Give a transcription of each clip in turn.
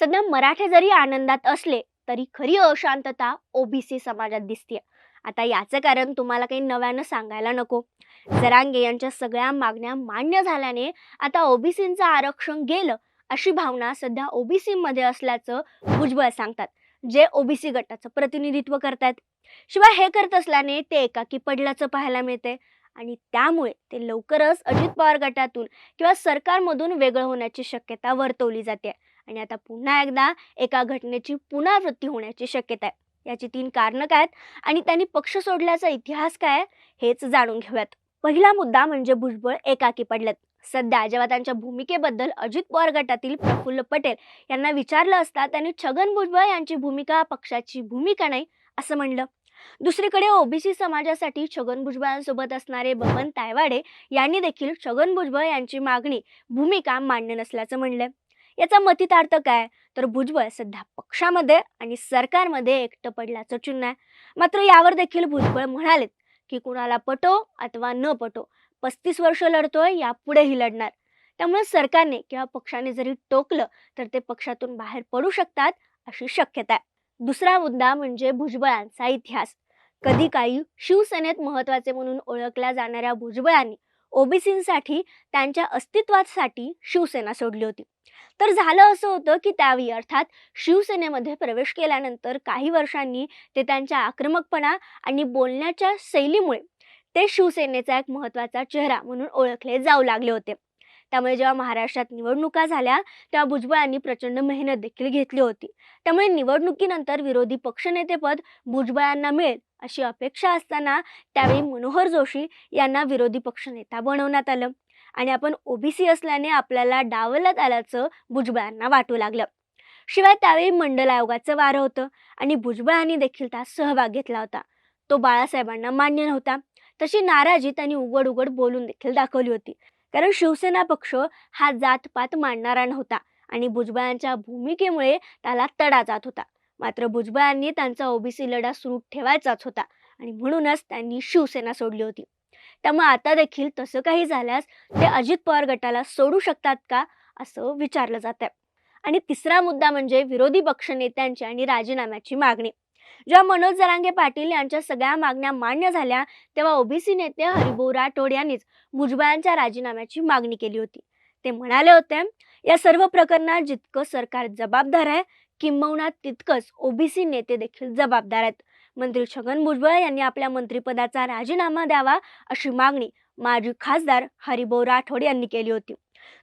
सध्या मराठे जरी आनंदात असले तरी खरी अशांतता ओबीसी समाजात दिसते आता याचं कारण तुम्हाला काही नव्यानं सांगायला नको. जरांगे यांच्या सगळ्या मागण्या मान्य झाल्याने आता ओबीसींचं आरक्षण गेलं अशी भावना सध्या ओबीसीमध्ये असल्याचं भुजबळ सांगतात जे ओबीसी गटाचं प्रतिनिधित्व करतात शिवाय हे करत असल्याने ते एकाकी पडल्याचं पाहायला मिळते आणि त्यामुळे ते लवकरच अजित पवार गटातून किंवा सरकारमधून वेगळं होण्याची शक्यता वर्तवली जाते आणि आता पुन्हा एकदा एका घटनेची पुनरावृत्ती होण्याची शक्यता आहे. याची तीन कारणं काय आहेत आणि त्यांनी पक्ष सोडल्याचा इतिहास काय हेच जाणून घेऊयात. पहिला मुद्दा म्हणजे भुजबळ एकाकी पडलेत. सध्या जेव्हा त्यांच्या भूमिकेबद्दल अजित पवार गटातील प्रफुल्ल पटेल यांना विचारलं असता त्यांनी छगन भुजबळ यांची भूमिका पक्षाची भूमिका नाही असं म्हणलं. दुसरीकडे ओबीसी समाजासाठी छगन भुजबळांसोबत असणारे बबन तायवाडे यांनी देखील छगन भुजबळ यांची मागणी भूमिका मान्य नसल्याचं म्हणलंय. याचा मतितार्थ काय? तर भुजबळ सध्या पक्षामध्ये आणि सरकारमध्ये एकटं पडल्याचं चिन्ह आहे. मात्र यावर देखील भुजबळ म्हणालेत की कुणाला पटो अथवा न पटो पस्तीस वर्ष लढतोय यापुढेही लढणार. त्यामुळे सरकारने किंवा पक्षाने जरी टोकलं तर ते पक्षातून बाहेर पडू शकतात अशी शक्यता आहे. दुसरा मुद्दा म्हणजे भुजबळांचा इतिहास. कधी काही शिवसेनेत महत्त्वाचे म्हणून ओळखल्या जाणाऱ्या भुजबळांनी ओबीसींसाठी त्यांच्या अस्तित्वासाठी शिवसेना सोडली होती. तर झालं असं होतं की त्यावेळी अर्थात शिवसेनेमध्ये प्रवेश केल्यानंतर काही वर्षांनी ते त्यांच्या आक्रमकपणा आणि बोलण्याच्या शैलीमुळे ते शिवसेनेचा एक महत्त्वाचा चेहरा म्हणून ओळखले जाऊ लागले होते. त्यामुळे जेव्हा महाराष्ट्रात निवडणुका झाल्या तेव्हा भुजबळांनी प्रचंड मेहनत देखील घेतली होती. त्यामुळे निवडणुकीनंतर विरोधी पक्षनेतेपद भुजबळांना मिळेल अशी अपेक्षा असताना त्यावेळी मनोहर जोशी यांना विरोधी पक्षनेता बनवण्यात आलं. आणि आपण ओबीसी असल्याने आपल्याला डावलत आल्याचं भुजबळांना वाटू लागलं. शिवाय त्यावेळी मंडल आयोगाचं वारं होतं आणि भुजबळांनी देखील त्यात सहभाग घेतला होता. तो बाळासाहेबांना मान्य नव्हता. तशी नाराजी त्यांनी उघड उघड बोलून देखील दाखवली होती. कारण शिवसेना पक्ष हा जातपात मांडणारा नव्हता आणि भुजबळांच्या भूमिकेमुळे त्याला तडा जात होता. मात्र भुजबळांनी त्यांचा ओबीसी लढा सुरू ठेवायचाच होता आणि म्हणूनच त्यांनी शिवसेना सोडली होती. त्यामुळे आता देखील तसं काही झाल्यास ते अजित पवार गटाला सोडू शकतात का असं विचारलं जात आहे आणि तिसरा मुद्दा म्हणजे विरोधी पक्षनेत्यांची आणि राजीनाम्याची मागणी. जेव्हा मनोज जरांगे पाटील यांच्या सगळ्या मागण्या मान्य झाल्या तेव्हा ओबीसी नेते हरिभाऊ राठोड यांनीच भुजबळांच्या राजीनाम्याची मागणी केली होती. ते म्हणाले होते या सर्व प्रकरणात जितकं सरकार जबाबदार आहे किंबहुना तितकंच ओबीसी नेते देखील जबाबदार आहेत. मंत्री छगन भुजबळ यांनी आपल्या मंत्रिपदाचा राजीनामा द्यावा अशी मागणी माजी खासदार हरिभाऊ राठोड यांनी केली होती.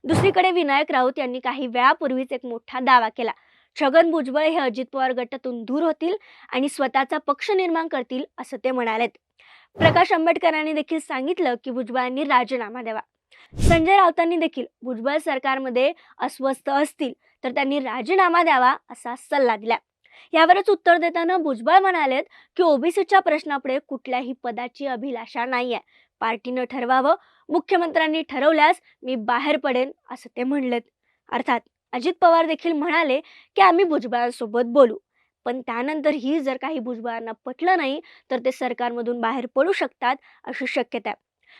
दुसरीकडे विनायक राऊत यांनी काही वेळापूर्वीच एक मोठा दावा केला. छगन भुजबळ हे अजित पवार गटातून दूर होतील आणि स्वतःचा पक्ष निर्माण करतील असं ते म्हणालेत. प्रकाश आंबेडकरांनी देखील सांगितलं की भुजबळांनी राजीनामा द्यावा. संजय राऊतांनी देखील भुजबळ सरकारमध्ये अस्वस्थ असतील तर त्यांनी राजीनामा द्यावा असा सल्ला दिला. यावरच उत्तर देताना भुजबळ म्हणालेत की ओबीसीच्या प्रश्नापुढे कुठल्याही पदाची अभिलाषा नाही आहे पार्टीनं ठरवावं मुख्यमंत्र्यांनी ठरवल्यास मी बाहेर पडेन असं ते म्हणलेत. अर्थात अजित पवार देखील म्हणाले की आम्ही भुजबळांसोबत बोलू. पण त्यानंतरही जर काही भुजबळांना पटलं नाही तर ते सरकारमधून बाहेर पडू शकतात अशी शक्यता आहे.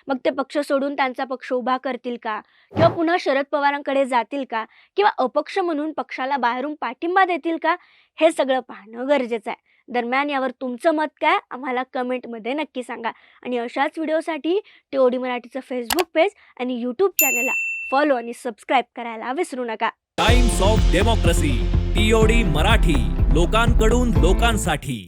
मग ते पक्ष सोडून त्यांचा पक्ष उभा करतील का? किंवा पुन्हा शरद पवारांकडे जातील का? किंवा अपक्ष म्हणून पक्षाला बाहेरून पाठिंबा देतील का? हे सगळं पाहणं गरजेचं आहे. दरम्यान यावर तुमचं मत काय? आम्हाला कमेंटमध्ये नक्की सांगा. आणि अशाच व्हिडिओसाठी टीओडी मराठीचं फेसबुक पेज आणि यूट्यूब चॅनलला फॉलो आणि सबस्क्राईब करायला विसरू नका. Times of Democracy TOD Marathi लोकांकडून लोकांसाठी.